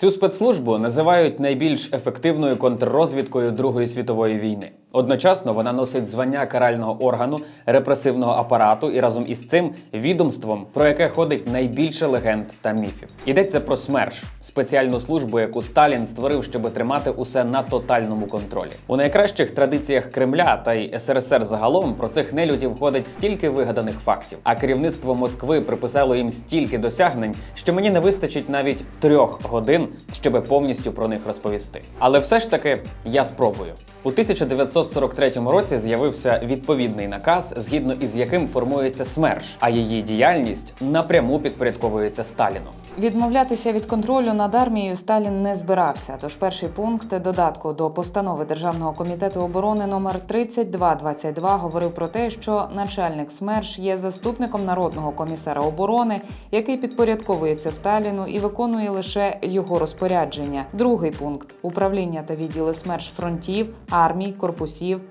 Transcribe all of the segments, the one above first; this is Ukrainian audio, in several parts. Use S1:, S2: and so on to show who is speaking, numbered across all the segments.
S1: Цю спецслужбу називають найбільш ефективною контррозвідкою Другої світової війни. Одночасно вона носить звання карального органу, репресивного апарату і разом із цим відомством, про яке ходить найбільше легенд та міфів. Йдеться про СМЕРШ спеціальну службу, яку Сталін створив, щоб тримати усе на тотальному контролі. У найкращих традиціях Кремля та й СРСР загалом про цих нелюдів ходить стільки вигаданих фактів, а керівництво Москви приписало їм стільки досягнень, що мені не вистачить навіть трьох годин, щоб повністю про них розповісти. Але все ж таки я спробую. У 1943 році з'явився відповідний наказ, згідно із яким формується СМЕРШ, а її діяльність напряму підпорядковується Сталіну.
S2: Відмовлятися від контролю над армією Сталін не збирався. Тож перший пункт додатку до постанови Державного комітету оборони номер 3222 говорив про те, що начальник СМЕРШ є заступником народного комісара оборони, який підпорядковується Сталіну і виконує лише його розпорядження. Другий пункт управління та відділи СМЕРШ фронтів, армій, корпусів,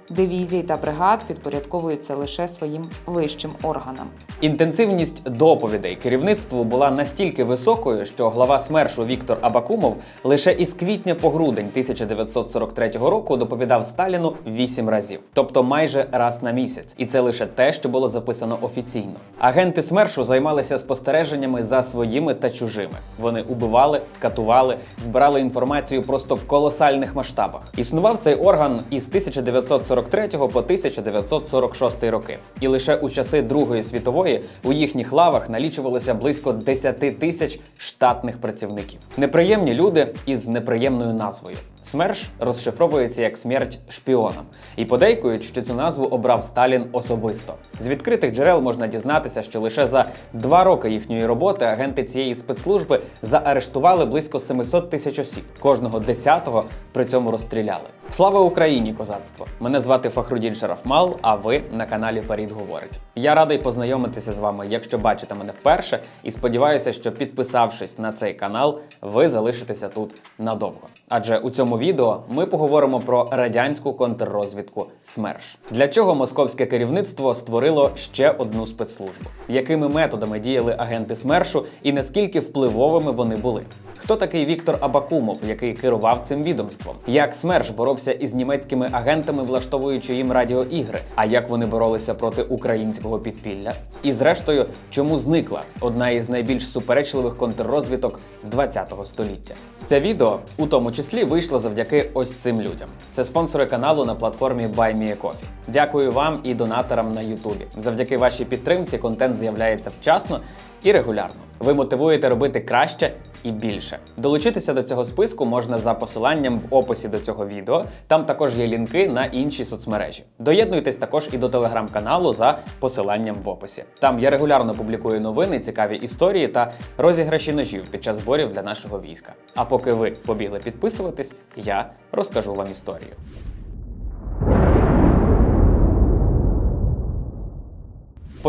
S2: дивізій та бригад підпорядковуються лише своїм вищим органам.
S1: Інтенсивність доповідей керівництву була настільки високою, що глава СМЕРШу Віктор Абакумов лише із квітня по грудень 1943 року доповідав Сталіну вісім разів, тобто майже раз на місяць. І це лише те, що було записано офіційно. Агенти СМЕРШу займалися спостереженнями за своїми та чужими. Вони убивали, катували, збирали інформацію просто в колосальних масштабах. Існував цей орган із 1943 по 1946 роки, і лише у часи Другої світової у їхніх лавах налічувалося близько 10 тисяч штатних працівників. Неприємні люди із неприємною назвою. СМЕРШ розшифровується як смерть шпіонам, і подейкують, що цю назву обрав Сталін особисто. З відкритих джерел можна дізнатися, що лише за два роки їхньої роботи агенти цієї спецслужби заарештували близько 700 тисяч осіб. Кожного десятого при цьому розстріляли. Слава Україні, козацтво! Мене звати Фахрудін Шарафмал, а ви на каналі Фарід Говорить. Я радий познайомитися з вами, якщо бачите мене вперше, і сподіваюся, що підписавшись на цей канал, ви залишитеся тут надовго. Адже у цьому відео ми поговоримо про радянську контррозвідку СМЕРШ. Для чого московське керівництво створило ще одну спецслужбу? Якими методами діяли агенти СМЕРШу і наскільки впливовими вони були? Хто такий Віктор Абакумов, який керував цим відомством? Як СМЕРШ боровся із німецькими агентами, влаштовуючи їм радіоігри? А як вони боролися проти українського підпілля? І зрештою, чому зникла одна із найбільш суперечливих контррозвідок ХХ століття? Це відео у тому числі вийшло завдяки ось цим людям. Це спонсори каналу на платформі BuyMeACoffee. Дякую вам і донаторам на Ютубі. Завдяки вашій підтримці контент з'являється вчасно і регулярно. Ви мотивуєте робити краще і більше. Долучитися до цього списку можна за посиланням в описі до цього відео. Там також є лінки на інші соцмережі. Доєднуйтесь також і до телеграм-каналу за посиланням в описі. Там я регулярно публікую новини, цікаві історії та розіграші ножів під час зборів для нашого війська. А поки ви побігли підписуватись, я розкажу вам історію.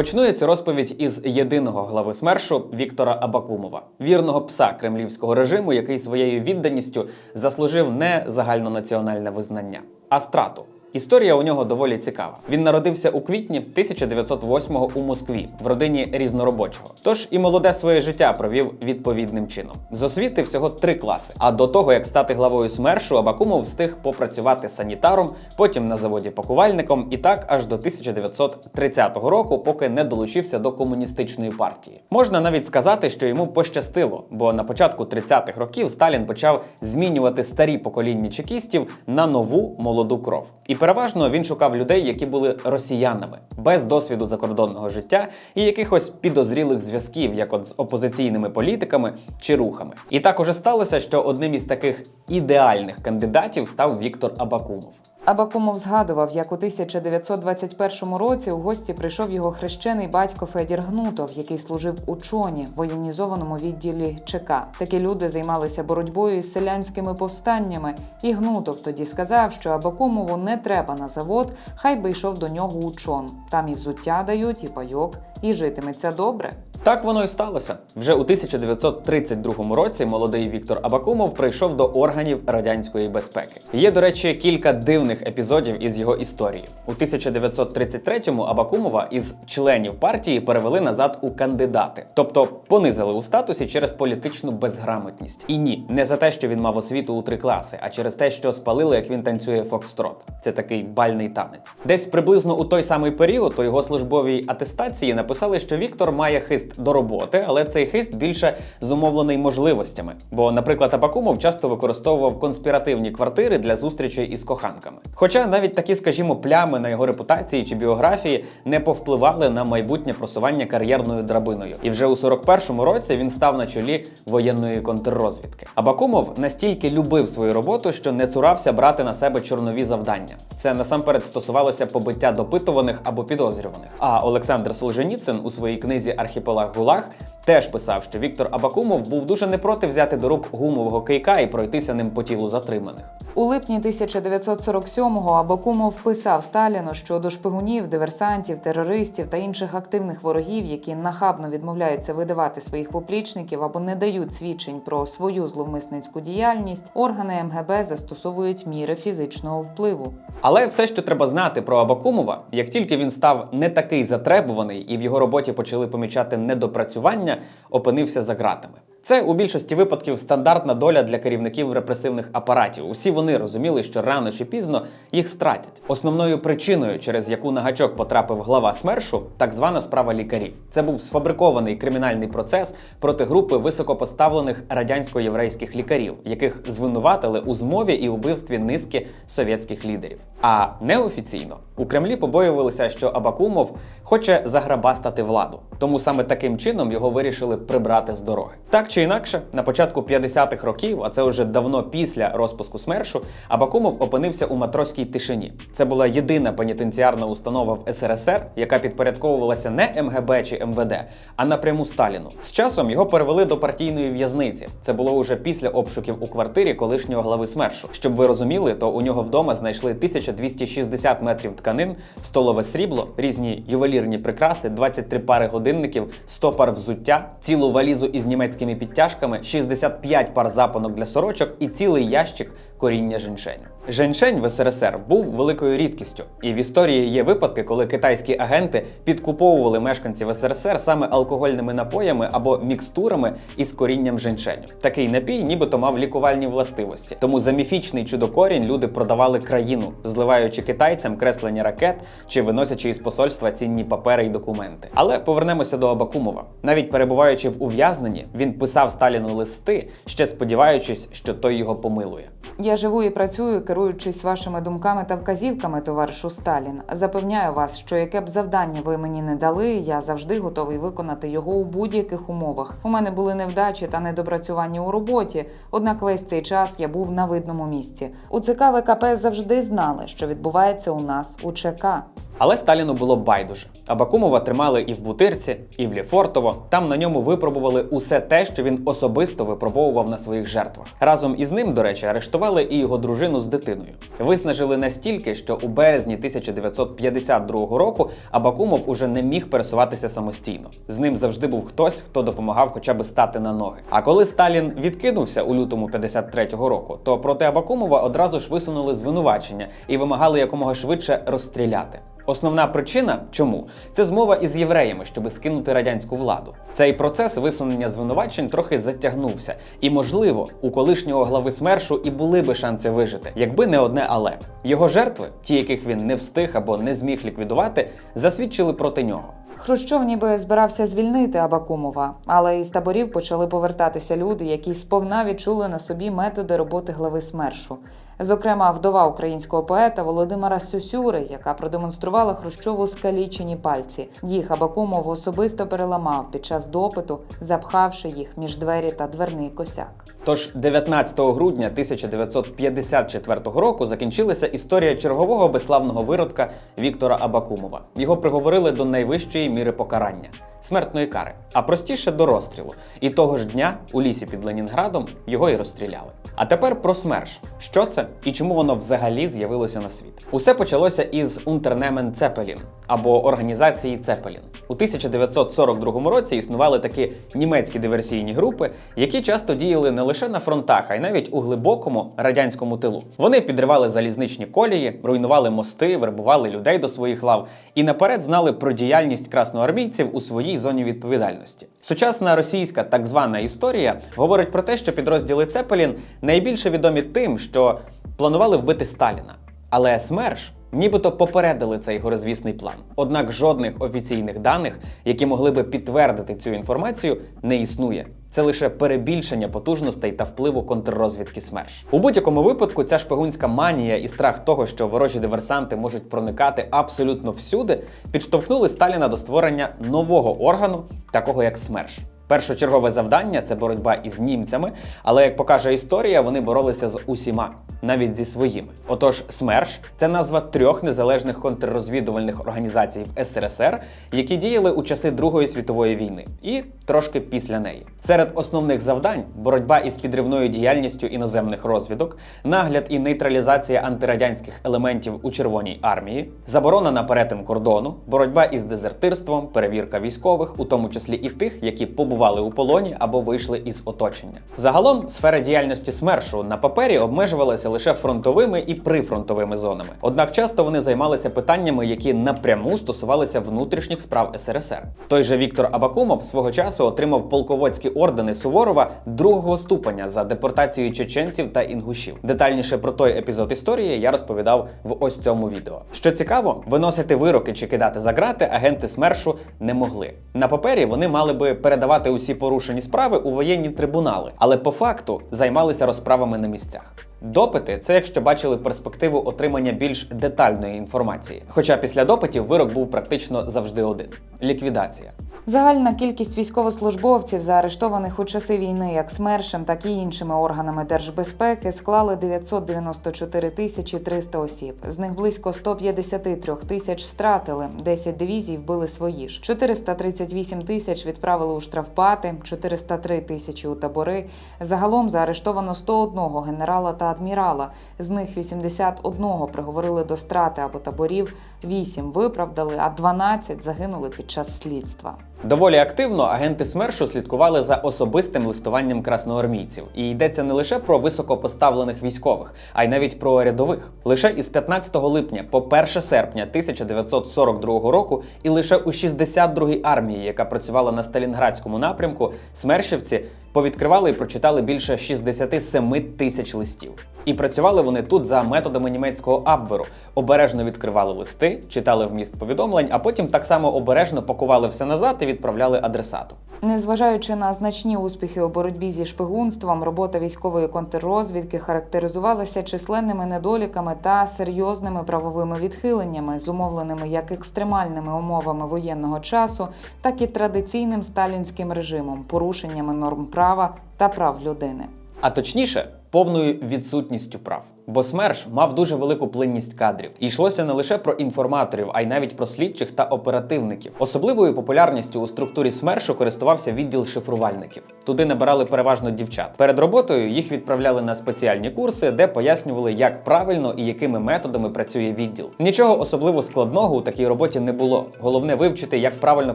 S1: Почну я цю розповідь із єдиного глави СМЕРШу Віктора Абакумова, вірного пса кремлівського режиму, який своєю відданістю заслужив не загальнонаціональне визнання, а страту. Історія у нього доволі цікава. Він народився у квітні 1908-го у Москві в родині різноробочого. Тож і молоде своє життя провів відповідним чином. З освіти всього три класи. А до того як стати главою СМЕРШу, Абакумов встиг попрацювати санітаром, потім на заводі пакувальником, і так аж до 1930 року, поки не долучився до комуністичної партії. Можна навіть сказати, що йому пощастило, бо на початку 30-х років Сталін почав змінювати старі покоління чекістів на нову молоду кров. І переважно він шукав людей, які були росіянами, без досвіду закордонного життя і якихось підозрілих зв'язків, як от з опозиційними політиками чи рухами. І так уже сталося, що одним із таких ідеальних кандидатів став Віктор Абакумов.
S2: Абакумов згадував, як у 1921 році у гості прийшов його хрещений батько Федір Гнутов, який служив у чоні в воєнізованому відділі ЧК. Такі люди займалися боротьбою із селянськими повстаннями. І Гнутов тоді сказав, що Абакумову не треба на завод, хай би йшов до нього у чон. Там і взуття дають, і пайок, і житиметься добре.
S1: Так воно і сталося. Вже у 1932 році молодий Віктор Абакумов прийшов до органів радянської безпеки. Є, до речі, кілька дивних епізодів із його історії. У 1933-му Абакумова із членів партії перевели назад у кандидати, тобто понизили у статусі через політичну безграмотність. І ні, не за те, що він мав освіту у три класи, а через те, що спалили, як він танцює фокстрот. Це такий бальний танець. Десь приблизно у той самий період у його службовій атестації написали, що Віктор має хист до роботи, але цей хист більше зумовлений можливостями. Бо, наприклад, Абакумов часто використовував конспіративні квартири для зустрічей із коханками. Хоча навіть такі, скажімо, плями на його репутації чи біографії не повпливали на майбутнє просування кар'єрною драбиною. І вже у 41-му році він став на чолі воєнної контррозвідки. Абакумов настільки любив свою роботу, що не цурався брати на себе чорнові завдання. Це насамперед стосувалося побиття допитуваних або підозрюваних. А Олександр Солженіцин у своїй книзі Архіпелаг ГУЛАГ теж писав, що Віктор Абакумов був дуже не проти взяти до рук гумового кийка і пройтися ним по тілу затриманих.
S2: У липні 1947-го Абакумов писав Сталіну, що до шпигунів, диверсантів, терористів та інших активних ворогів, які нахабно відмовляються видавати своїх поплічників або не дають свідчень про свою зловмисницьку діяльність, органи МГБ застосовують міри фізичного впливу.
S1: Але все, що треба знати про Абакумова, як тільки він став не такий затребуваний і в його роботі почали помічати недопрацювання, опинився за ґратами. Це у більшості випадків стандартна доля для керівників репресивних апаратів. Усі вони розуміли, що рано чи пізно їх стратять. Основною причиною, через яку на гачок потрапив глава СМЕРШу, так звана справа лікарів. Це був сфабрикований кримінальний процес проти групи високопоставлених радянсько-єврейських лікарів, яких звинуватили у змові і убивстві низки совєтських лідерів. А неофіційно у Кремлі побоювалися, що Абакумов хоче заграбастати владу. Тому саме таким чином його вирішили прибрати з дороги. Так чи інакше, на початку 50-х років, а це вже давно після розпуску СМЕРШу, Абакумов опинився у матроській тишині. Це була єдина пенітенціарна установа в СРСР, яка підпорядковувалася не МГБ чи МВД, а напряму Сталіну. З часом його перевели до партійної в'язниці. Це було уже після обшуків у квартирі колишнього глави СМЕРШу. Щоб ви розуміли, то у нього вдома знайшли 1260 метрів тканин, столове срібло, різні ювелірні прикраси, 23 пари годинників, 100 пар взуття, цілу валізу із німецькими підтяжками, 65 пар запонок для сорочок і цілий ящик коріння женьшеню. Женьшень в СРСР був великою рідкістю, і в історії є випадки, коли китайські агенти підкуповували мешканців СРСР саме алкогольними напоями або мікстурами із корінням женьшеню. Такий напій нібито мав лікувальні властивості. Тому за міфічний чудокорінь люди продавали країну, зливаючи китайцям креслення ракет чи виносячи із посольства цінні папери й документи. Але повернемося до Абакумова. Навіть перебуваючи в ув'язненні, він писав Сталіну листи, ще сподіваючись, що той його помилує.
S2: Я живу і працюю, керуючись вашими думками та вказівками, товаришу Сталін. Запевняю вас, що яке б завдання ви мені не дали, я завжди готовий виконати його у будь-яких умовах. У мене були невдачі та недопрацювання у роботі, однак весь цей час я був на видному місці. У ЦК ВКП завжди знали, що відбувається у нас у ЧК.
S1: Але Сталіну було байдуже. Абакумова тримали і в Бутирці, і в Ліфортово. Там на ньому випробували усе те, що він особисто випробовував на своїх жертвах. Разом із ним, до речі, арештували і його дружину з дитиною. Виснажили настільки, що у березні 1952 року Абакумов уже не міг пересуватися самостійно. З ним завжди був хтось, хто допомагав хоча б стати на ноги. А коли Сталін відкинувся у лютому 53-го року, то проти Абакумова одразу ж висунули звинувачення і вимагали якомога швидше розстріляти. Основна причина, чому це змова із євреями, щоб скинути радянську владу. Цей процес висунення звинувачень трохи затягнувся, і можливо, у колишнього глави СМЕРШу і були би шанси вижити, якби не одне але його жертви, ті, яких він не встиг або не зміг ліквідувати, засвідчили проти нього.
S2: Хрущов ніби збирався звільнити Абакумова, але із таборів почали повертатися люди, які сповна відчули на собі методи роботи глави СМЕРШу. Зокрема, вдова українського поета Володимира Сюсюри, яка продемонструвала Хрущову скалічені пальці. Їх Абакумов особисто переламав під час допиту, запхавши їх між двері та дверний косяк.
S1: Тож 19 грудня 1954 року закінчилася історія чергового безславного виродка Віктора Абакумова. Його приговорили до найвищої міри покарання смертної кари, а простіше до розстрілу. І того ж дня у лісі під Ленінградом його і розстріляли. А тепер про СМЕРШ. Що це і чому воно взагалі з'явилося на світ? Усе почалося із Унтернемен Цепелін або організації Цепелін. У 1942 році існували такі німецькі диверсійні групи, які часто діяли не лише на фронтах, а й навіть у глибокому радянському тилу. Вони підривали залізничні колії, руйнували мости, вербували людей до своїх лав і наперед знали про діяльність красноармійців у своїй зоні відповідальності. Сучасна російська так звана історія говорить про те, що підрозділи Цепелін найбільше відомі тим, що планували вбити Сталіна. Але СМЕРШ нібито попередили цей горизвісний план. Однак жодних офіційних даних, які могли би підтвердити цю інформацію, не існує. Це лише перебільшення потужностей та впливу контррозвідки СМЕРШ. У будь-якому випадку ця шпигунська манія і страх того, що ворожі диверсанти можуть проникати абсолютно всюди, підштовхнули Сталіна до створення нового органу, такого як СМЕРШ. Першочергове завдання це боротьба із німцями, але як покаже історія, вони боролися з усіма, навіть зі своїми. Отож, СМЕРШ це назва трьох незалежних контррозвідувальних організацій в СРСР, які діяли у часи Другої світової війни і трошки після неї. Серед основних завдань боротьба із підривною діяльністю іноземних розвідок, нагляд і нейтралізація антирадянських елементів у Червоній армії, заборона на перетин кордону, боротьба із дезертирством, перевірка військових, у тому числі і тих, які побували у полоні або вийшли із оточення. Загалом сфера діяльності СМЕРШу на папері обмежувалася лише фронтовими і прифронтовими зонами. Однак часто вони займалися питаннями, які напряму стосувалися внутрішніх справ СРСР. Той же Віктор Абакумов свого часу отримав полководські ордени Суворова другого ступеня за депортацію чеченців та інгушів. Детальніше про той епізод історії я розповідав в ось цьому відео. Що цікаво, виносити вироки чи кидати за грати агенти СМЕРШу не могли. На папері вони мали би передавати усі порушені справи у воєнні трибунали, але по факту займалися розправами на місцях. Допити це якщо бачили перспективу отримання більш детальної інформації. Хоча після допитів вирок був практично завжди один ліквідація.
S2: Загальна кількість військовослужбовців, заарештованих у часи війни як СМЕРШем, так і іншими органами держбезпеки, склали 994 тисячі 300 осіб. З них близько 153 тисяч стратили, 10 дивізій вбили свої ж. 438 тисяч відправили у штрафбати, 403 тисячі у табори. Загалом заарештовано 101 генерала та адмірала. З них 81 приговорили до страти або таборів, 8 виправдали, а 12 загинули під час слідства.
S1: Доволі активно агенти СМЕРШу слідкували за особистим листуванням красноармійців. І йдеться не лише про високопоставлених військових, а й навіть про рядових. Лише із 15 липня по 1 серпня 1942 року, і лише у 62-й армії, яка працювала на Сталінградському напрямку, смершівці повідкривали і прочитали більше 67 тисяч листів. І працювали вони тут за методами німецького абверу. Обережно відкривали листи, читали вміст повідомлень, а потім так само обережно пакували все назад і відправляли адресату.
S2: Незважаючи на значні успіхи у боротьбі зі шпигунством, робота військової контррозвідки характеризувалася численними недоліками та серйозними правовими відхиленнями, зумовленими як екстремальними умовами воєнного часу, так і традиційним сталінським режимом, порушеннями норм права та прав людини.
S1: А точніше, повною відсутністю прав. Бо СМЕРШ мав дуже велику плинність кадрів. І йшлося не лише про інформаторів, а й навіть про слідчих та оперативників. Особливою популярністю у структурі СМЕРШу користувався відділ шифрувальників. Туди набирали переважно дівчат. Перед роботою їх відправляли на спеціальні курси, де пояснювали, як правильно і якими методами працює відділ. Нічого особливо складного у такій роботі не було. Головне вивчити, як правильно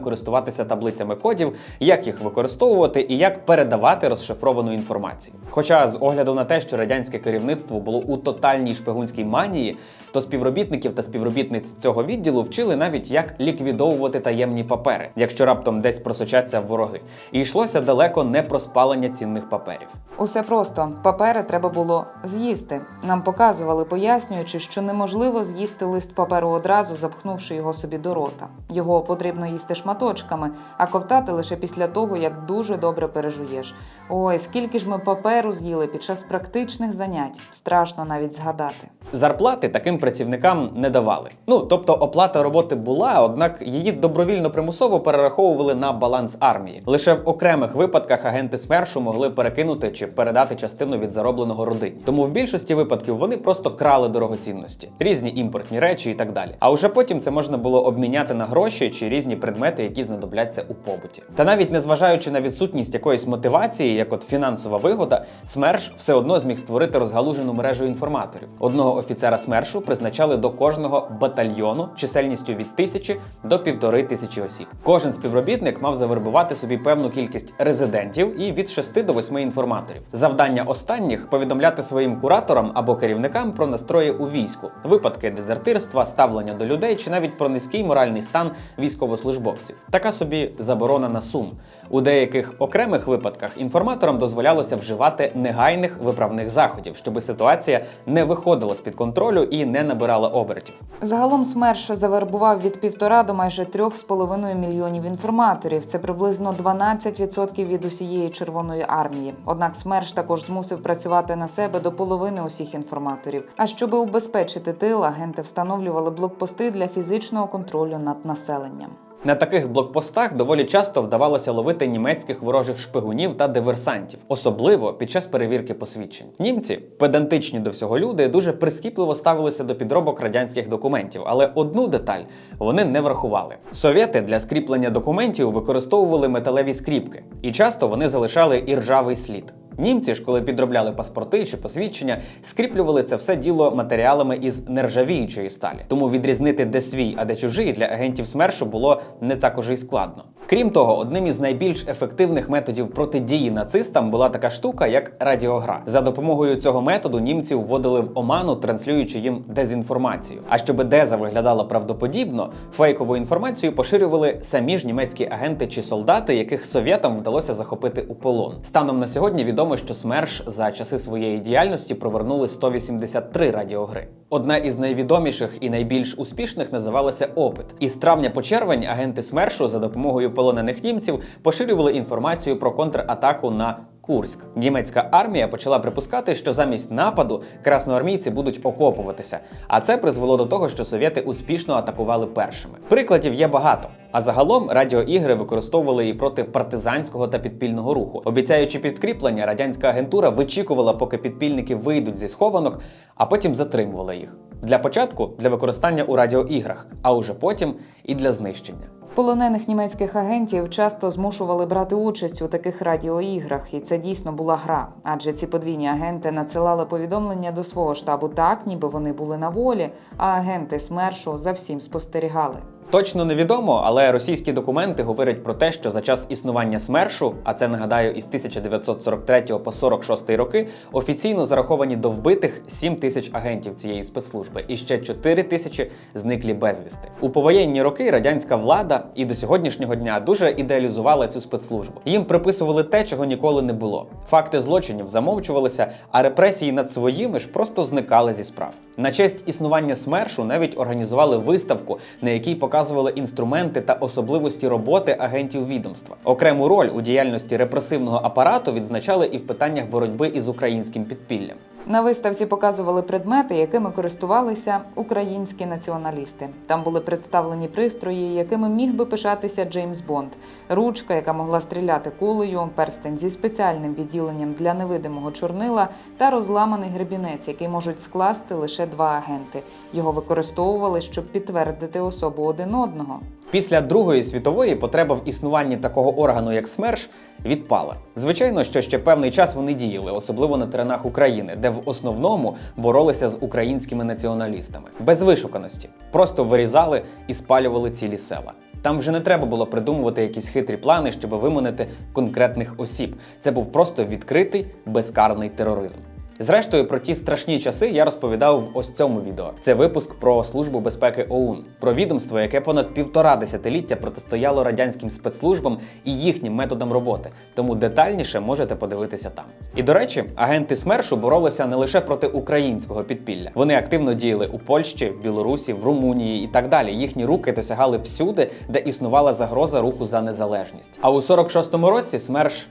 S1: користуватися таблицями кодів, як їх використовувати і як передавати розшифровану інформацію. Хоча, з огляду на те, що радянське керівництво було у тотальній шпигунській манії, то співробітників та співробітниць цього відділу вчили навіть як ліквідовувати таємні папери, якщо раптом десь просочаться вороги. І йшлося далеко не про спалення цінних паперів.
S2: Усе просто папери треба було з'їсти. Нам показували, пояснюючи, що неможливо з'їсти лист паперу одразу, запхнувши його собі до рота. Його потрібно їсти шматочками, а ковтати лише після того, як дуже добре пережуєш. Ой, скільки ж ми паперу з'їли під час практичних занять. Страшно навіть згадати.
S1: Зарплати таким своїм працівникам не давали. Ну тобто оплата роботи була, однак її добровільно примусово перераховували на баланс армії. Лише в окремих випадках агенти СМЕРШу могли перекинути чи передати частину від заробленого родині. Тому в більшості випадків вони просто крали дорогоцінності, різні імпортні речі і так далі. А уже потім це можна було обміняти на гроші чи різні предмети, які знадобляться у побуті. Та навіть незважаючи на відсутність якоїсь мотивації, як от фінансова вигода, СМЕРШ все одно зміг створити розгалужену мережу інформаторів. Одного офіцера СМЕРШу призначали до кожного батальйону чисельністю від тисячі до півтори тисячі осіб. Кожен співробітник мав завербувати собі певну кількість резидентів і від 6 до 8 інформаторів. Завдання останніх повідомляти своїм кураторам або керівникам про настрої у війську, випадки дезертирства, ставлення до людей чи навіть про низький моральний стан військовослужбовців. Така собі заборона на сум. У деяких окремих випадках інформаторам дозволялося вживати негайних виправних заходів, щоб ситуація не виходила з під контролю і не набирала обертів.
S2: Загалом СМЕРШ завербував від півтора до майже трьох з половиною мільйонів інформаторів. Це приблизно 12% від усієї Червоної армії. Однак СМЕРШ також змусив працювати на себе до половини усіх інформаторів. А щоб убезпечити тил, агенти встановлювали блокпости для фізичного контролю над населенням.
S1: На таких блокпостах доволі часто вдавалося ловити німецьких ворожих шпигунів та диверсантів, особливо під час перевірки посвідчень. Німці, педантичні до всього люди, дуже прискіпливо ставилися до підробок радянських документів, але одну деталь вони не врахували. Совєти для скріплення документів використовували металеві скріпки, і часто вони залишали і ржавий слід. Німці ж, коли підробляли паспорти чи посвідчення, скріплювали це все діло матеріалами із нержавіючої сталі. Тому відрізнити, де свій, а де чужий для агентів СМЕРШу було не так уже й складно. Крім того, одним із найбільш ефективних методів протидії нацистам була така штука, як радіогра. За допомогою цього методу німці вводили в оману, транслюючи їм дезінформацію. А щоб деза виглядала правдоподібно, фейкову інформацію поширювали самі ж німецькі агенти чи солдати, яких совєтам вдалося захопити у полон. Станом на сьогодні відомо, що СМЕРШ за часи своєї діяльності провернули 183 радіогри. Одна із найвідоміших і найбільш успішних називалася Опит. І з травня по червень агенти СМЕРШу за допомогою полонених німців поширювали інформацію про контратаку на Курськ. Німецька армія почала припускати, що замість нападу красноармійці будуть окопуватися. А це призвело до того, що совєти успішно атакували першими. Прикладів є багато. А загалом радіоігри використовували і проти партизанського та підпільного руху. Обіцяючи підкріплення, радянська агентура вичікувала, поки підпільники вийдуть зі схованок, а потім затримувала їх. Для початку для використання у радіоіграх, а уже потім і для знищення.
S2: Полонених німецьких агентів часто змушували брати участь у таких радіоіграх, і це дійсно була гра. Адже ці подвійні агенти надсилали повідомлення до свого штабу так, ніби вони були на волі, а агенти СМЕРШу за всім спостерігали.
S1: Точно невідомо, але російські документи говорять про те, що за час існування СМЕРШу, а це нагадаю, із 1943 по 46 роки, офіційно зараховані до вбитих 7 тисяч агентів цієї спецслужби, і ще 4 тисячі зниклі безвісти. У повоєнні роки радянська влада і до сьогоднішнього дня дуже ідеалізувала цю спецслужбу. Їм приписували те, чого ніколи не було. Факти злочинів замовчувалися, а репресії над своїми ж просто зникали зі справ. На честь існування СМЕРШу навіть організували виставку, на якій показували інструменти та особливості роботи агентів відомства. Окрему роль у діяльності репресивного апарату відзначали і в питаннях боротьби із українським підпіллям.
S2: На виставці показували предмети, якими користувалися українські націоналісти. Там були представлені пристрої, якими міг би пишатися Джеймс Бонд, ручка, яка могла стріляти кулею, перстень зі спеціальним відділенням для невидимого чорнила та розламаний гребінець, який можуть скласти лише два агенти. Його використовували, щоб підтвердити особу один одного.
S1: Після Другої світової потреба в існуванні такого органу, як СМЕРШ, відпала. Звичайно, що ще певний час вони діяли, особливо на теренах України, де в основному боролися з українськими націоналістами, без вишуканості, просто вирізали і спалювали цілі села. Там вже не треба було придумувати якісь хитрі плани, щоб виманити конкретних осіб. Це був просто відкритий безкарний тероризм. Зрештою, про ті страшні часи я розповідав в ось цьому відео. Це випуск про службу безпеки ОУН, про відомство, яке понад півтора десятиліття протистояло радянським спецслужбам і їхнім методам роботи. Тому детальніше можете подивитися там. І до речі, агенти СМЕРШу боролися не лише проти українського підпілля. Вони активно діяли у Польщі, в Білорусі, в Румунії і так далі. Їхні руки досягали всюди, де існувала загроза руху за незалежність. А у 46-му році СМЕРШ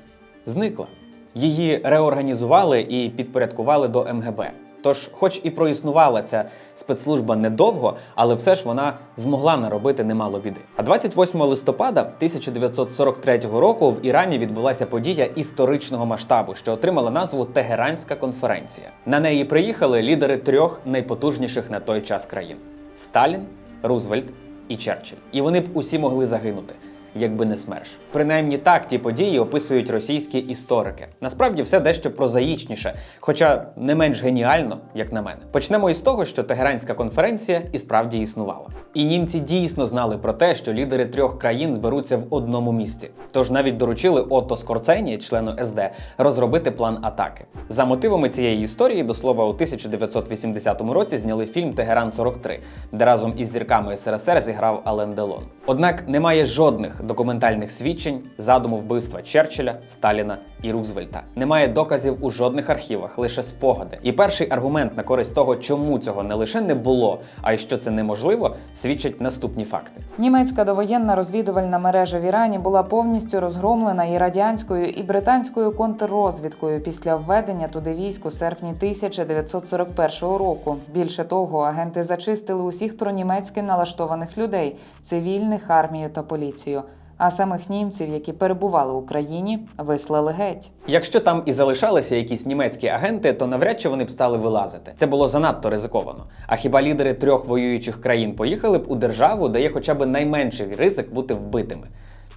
S1: зникла. Її реорганізували і підпорядкували до МГБ. Тож, хоч і проіснувала ця спецслужба недовго, але все ж вона змогла наробити немало біди. А 28 листопада 1943 року в Ірані відбулася подія історичного масштабу, що отримала назву Тегеранська конференція. На неї приїхали лідери трьох найпотужніших на той час країн: Сталін, Рузвельт і Черчилль. І вони б усі могли загинути. Якби не смерш. Принаймні так ті події описують російські історики. Насправді все дещо прозаїчніше, хоча не менш геніально, як на мене. Почнемо із того, що Тегеранська конференція і справді існувала. І німці дійсно знали про те, що лідери трьох країн зберуться в одному місці. Тож навіть доручили Отто Скорцені, члену СД, розробити план атаки. За мотивами цієї історії, до слова, у 1980 році зняли фільм Тегеран 43, де разом із зірками СРСР зіграв Ален Делон. Однак немає жодних документальних свідчень задуму вбивства Черчилля, Сталіна і Рузвельта. Немає доказів у жодних архівах, лише спогади. І перший аргумент на користь того, чому цього не лише не було, а й що це неможливо, свідчать наступні факти.
S2: Німецька довоєнна розвідувальна мережа в Ірані була повністю розгромлена і радянською, і британською контррозвідкою після введення туди військ у серпні 1941 року. Більше того, агенти зачистили усіх пронімецьки налаштованих людей, цивільних, армію та поліцію. А самих німців, які перебували в Україні, вислали геть.
S1: Якщо там і залишалися якісь німецькі агенти, то навряд чи вони б стали вилазити. Це було занадто ризиковано. А хіба лідери трьох воюючих країн поїхали б у державу, де є хоча б найменший ризик бути вбитими?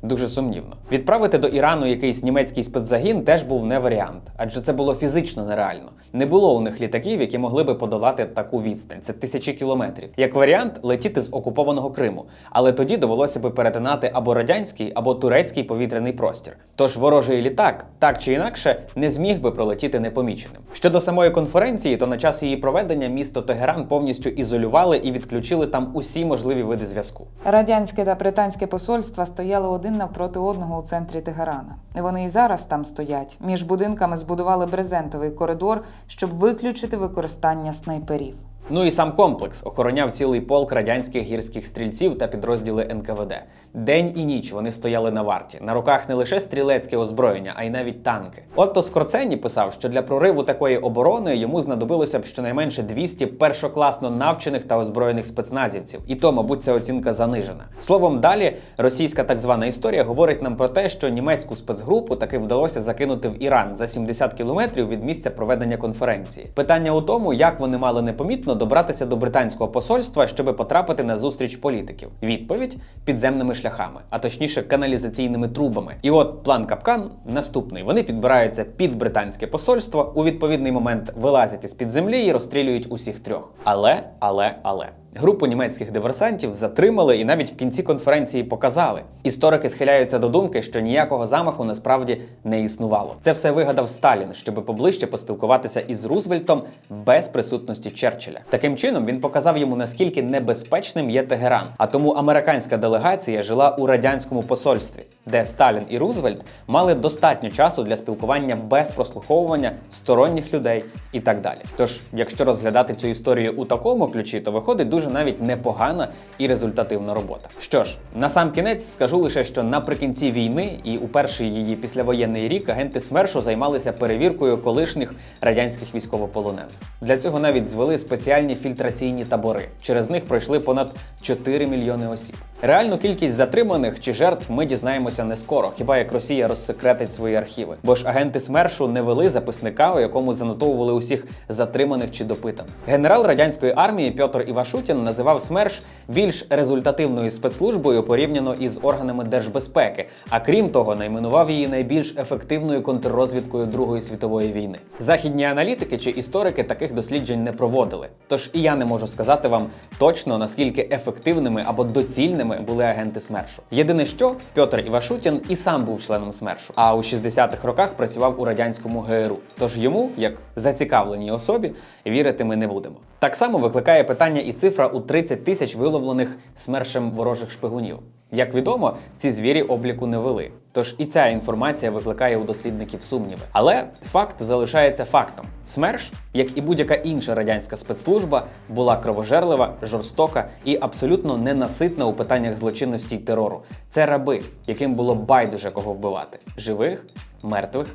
S1: Дуже сумнівно. Відправити до Ірану якийсь німецький спецзагін теж був не варіант, адже це було фізично нереально. Не було у них літаків, які могли би подолати таку відстань. Це тисячі кілометрів. Як варіант, летіти з окупованого Криму, але тоді довелося би перетинати або радянський, або турецький повітряний простір. Тож ворожий літак, так чи інакше, не зміг би пролетіти непоміченим. Щодо самої конференції, то на час її проведення місто Тегеран повністю ізолювали і відключили там усі можливі види зв'язку.
S2: Радянське та британське посольства стояли один навпроти одного у центрі Тегерана. Вони і зараз там стоять. Між будинками збудували брезентовий коридор, щоб виключити використання снайперів.
S1: Ну і сам комплекс охороняв цілий полк радянських гірських стрільців та підрозділи НКВД. День і ніч вони стояли на варті. На руках не лише стрілецьке озброєння, а й навіть танки. Отто Скорцені писав, що для прориву такої оборони йому знадобилося б щонайменше 200 першокласно навчених та озброєних спецназівців. І то, мабуть, ця оцінка занижена. Словом, далі російська так звана історія говорить нам про те, що німецьку спецгрупу таки вдалося закинути в Іран за 70 кілометрів від місця проведення конференції. Питання у тому, як вони мали непомітно добратися до британського посольства, щоби потрапити на зустріч політиків. Відповідь підземними шляхами, а точніше каналізаційними трубами. І от план капкан наступний: вони підбираються під британське посольство, у відповідний момент вилазять із під землі і розстрілюють усіх трьох. Але, але, але. Групу німецьких диверсантів затримали і навіть в кінці конференції показали. Історики схиляються до думки, що ніякого замаху насправді не існувало. Це все вигадав Сталін, щоб поближче поспілкуватися із Рузвельтом без присутності Черчилля. Таким чином він показав йому наскільки небезпечним є Тегеран. А тому американська делегація жила у радянському посольстві, де Сталін і Рузвельт мали достатньо часу для спілкування без прослуховування сторонніх людей і так далі. Тож, якщо розглядати цю історію у такому ключі, то виходить дуже навіть непогана і результативна робота. Що ж, на сам кінець скажу лише, що наприкінці війни і у перший її післявоєнний рік агенти СМЕРШу займалися перевіркою колишніх радянських військовополонених. Для цього навіть звели спеціальні фільтраційні табори. Через них пройшли понад 4 мільйони осіб. Реальну кількість затриманих чи жертв ми дізнаємося не скоро, хіба як Росія розсекретить свої архіви. Бо ж агенти СМЕРШу не вели записника, у якому занотовували усіх затриманих чи допитаних. Генерал радянської армії Пьотр Івашутін називав СМЕРШ більш результативною спецслужбою порівняно із органами держбезпеки, а крім того, найменував її найбільш ефективною контррозвідкою Другої світової війни. Західні аналітики чи історики таких досліджень не проводили. Тож і я не можу сказати вам точно наскільки ефективними або доцільними були агенти СМЕРШу. Єдине, що Пьотр Івашутін і сам був членом СМЕРШу, а у 60-х роках працював у радянському ГРУ. Тож йому, як зацікавленій особі, вірити ми не будемо. Так само викликає питання і цифра у 30 тисяч виловлених СМЕРШем ворожих шпигунів. Як відомо, ці звірі обліку не вели. Тож і ця інформація викликає у дослідників сумніви. Але факт залишається фактом: СМЕРШ, як і будь-яка інша радянська спецслужба, була кровожерлива, жорстока і абсолютно ненаситна у питаннях злочинності й терору. Це раби, яким було байдуже кого вбивати: живих, мертвих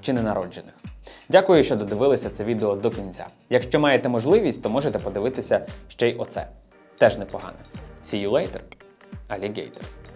S1: чи ненароджених. Дякую, що додивилися це відео до кінця. Якщо маєте можливість, то можете подивитися ще й оце. Теж непогане. See you later, alligators.